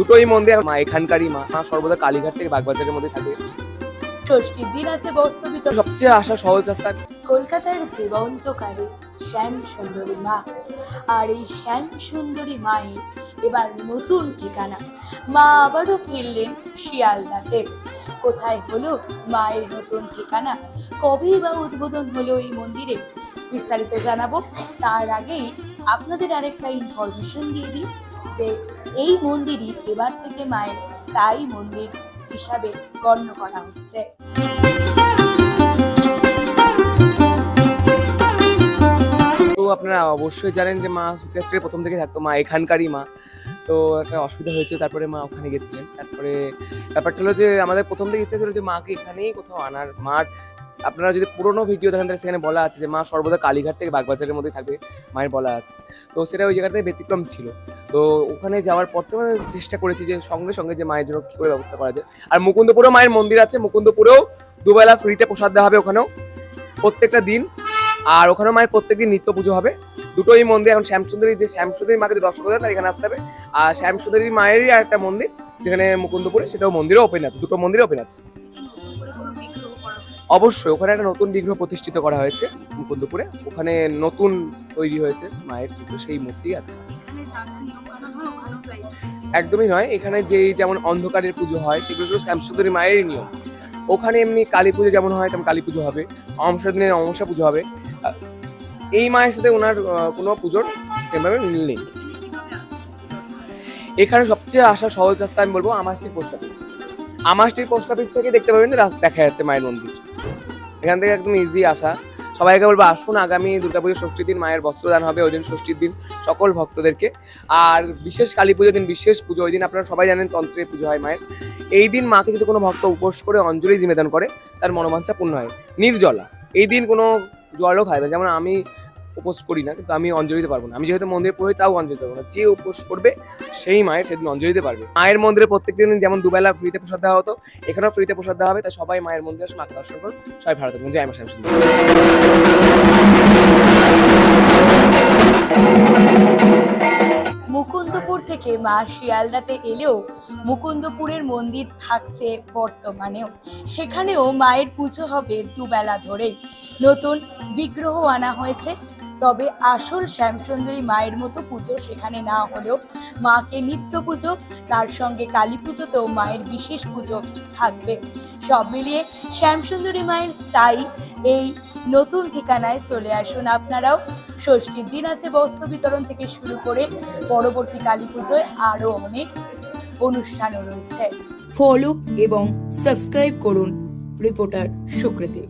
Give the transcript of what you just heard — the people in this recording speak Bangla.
দুটোই মন্দির মা এখানকারই মা। মা সর্বদা কালীঘাট থেকে বাগবাজারের মধ্যে থাকে। ষষ্ঠীর দিন আছে বস্তবিত সবচেয়ে আসা সহজ রাস্তা। কলকাতার জীবন্তকালে শ্যাম সুন্দরী মা। আর এই শ্যাম সুন্দরী মায়ের এবার নতুন ঠিকানা। মা আবারও ফিরলেন শিয়ালদাতে। কোথায় হলো মায়ের নতুন ঠিকানা? কবেই বা উদ্বোধন হলো এই মন্দিরে? বিস্তারিত জানাব। তার আগেই আপনাদের আরেকটা ইনফরমেশন দিয়ে দিই। যে এই মন্দিরই এবার থেকে মায়ের স্থায়ী মন্দির হিসাবে গণ্য করা হচ্ছে। তো আপনারা অবশ্যই জানেন যে মা সুকেস্টের প্রথম থেকে থাকতো, মা এখানকারই মা। তো একটা অসুবিধা হয়েছে তারপরে মা ওখানে গেছিলেন। তারপরে ব্যাপারটা হলো যে আমাদের প্রথম থেকে ইচ্ছা ছিল যে মাকে এখানেই কোথাও আনার। মার আপনারা যদি পুরোনো ভিডিও দেখেন তাহলে সেখানে বলা আছে যে মা সর্বদা কালীঘাট থেকে বাগবাজারের মধ্যে থাকবে মায়ের বলা আছে। তো সেটা ওই জায়গাটায় ব্যতিক্রম ছিল। তো ওখানে যাওয়ার পর থেকে চেষ্টা করেছি যে সঙ্গে সঙ্গে যে মায়ের জন্য কী করে ব্যবস্থা করা যায়। আর মুকুন্দপুরেও মায়ের মন্দির আছে। মুকুন্দপুরেও দুবেলা ফ্রিতে প্রসাদ দেওয়া হবে ওখানেও প্রত্যেকটা দিন। আর ওখানেও মায়ের প্রত্যেকদিন নিত্য পুজো হবে। দুটোই মন্দির এখন শ্যামসুন্দরী যে শ্যামসুন্দরী মাকে করতে চান, তাহলে এখানে আসতে হবে। আর শ্যামসুন্দরী মায়েরই আর একটা মন্দির যেখানে মুকুন্দপুরে সেটাও মন্দিরও ওপেন আছে। দুটো মন্দিরও ওপেন আছে। অবশ্যই ওখানে একটা নতুন বিগ্রহ প্রতিষ্ঠিত করা হয়েছে মুকুন্দপুরে। ওখানে নতুন তৈরি হয়েছে মায়ের বিগ্রহ সেই মূর্তি আছে। একদমই নয় এখানে যেই যেমন অন্ধকারের পুজো হয় সেগুলো শুধু শ্যামসুন্দরী মায়েরই নিয়ম। ওখানে এমনি কালী পুজো যেমন হয় তেমন কালী পুজো হবে দিনে অমাবস্যা পুজো হবে। এই মায়ের সাথে ওনার কোনো পুজোর সেভাবে মিল নেই। এখানে সবচেয়ে আসা সহজ রাস্তা আমি বলব আমাস্টির পোস্ট অফিস। আমাস্টির পোস্ট অফিস থেকে দেখতে পাবেন যে রাস্তা দেখা যাচ্ছে মায়ের মন্দির। এখান থেকে একদম ইজি আসা। সবাইকে বলব আসুন, আগামী দুর্গাপুজোর ষষ্ঠীর দিন মায়ের বস্ত্রদান হবে, ওই দিন ষষ্ঠীর দিন সকল ভক্তদেরকে। আর বিশেষ কালী পুজোর দিন, বিশেষ পুজো, ওই দিন আপনারা সবাই জানেন তন্ত্রে পুজো হয় মায়ের। এই দিন মাকে যদি কোনো ভক্ত উপোস করে অঞ্জলি নিবেদন করে, তার মনোবাঞ্ছা পূর্ণ হয়। নির্জলা, এই দিন কোনো জলও না। যেমন আমি উপোস করি না, কিন্তু আমি অঞ্জলি দিতে পারব না। আমি যেহেতু মন্দিরে পড়ি তাও অঞ্জলি পারব না। যে উপোস করবে, সেই মায়ের সেদিন অঞ্জলি দিতে পারবে। মায়ের মন্দিরে প্রত্যেক দিন যেমন দুবেলা ফ্রিতে প্রসাদ দেওয়া হতো, এখানেও ফ্রিতে প্রসাদ দেওয়া হবে। তাই সবাই মায়ের মন্দিরে এসে মাকে দর্শন করুন। সবাই থাকবেন জয় মা মুকুন্দপুর থেকে মা শিয়ালদাতে এলেও মুকুন্দপুরের মন্দির থাকছে বর্তমানেও। সেখানেও মায়ের পুজো হবে দুবেলা ধরেই। নতুন বিগ্রহ আনা হয়েছে। তবে আসল শ্যামসুন্দরী মায়ের মতো পুজো সেখানে না হলেও মাকে নিত্য পুজো, তার সঙ্গে কালী পুজোতেও মায়ের বিশেষ পুজো থাকবে। সব মিলিয়ে শ্যামসুন্দরী মায়ের স্থায়ী এই নতুন ঠিকানায় চলে আসুন আপনারাও। ষষ্ঠীর দিন আছে বস্ত্র বিতরণ থেকে শুরু করে পরবর্তী কালী পুজোয় আরও অনেক অনুষ্ঠানও রয়েছে। ফলো এবং সাবস্ক্রাইব করুন। রিপোর্টার সুকৃতি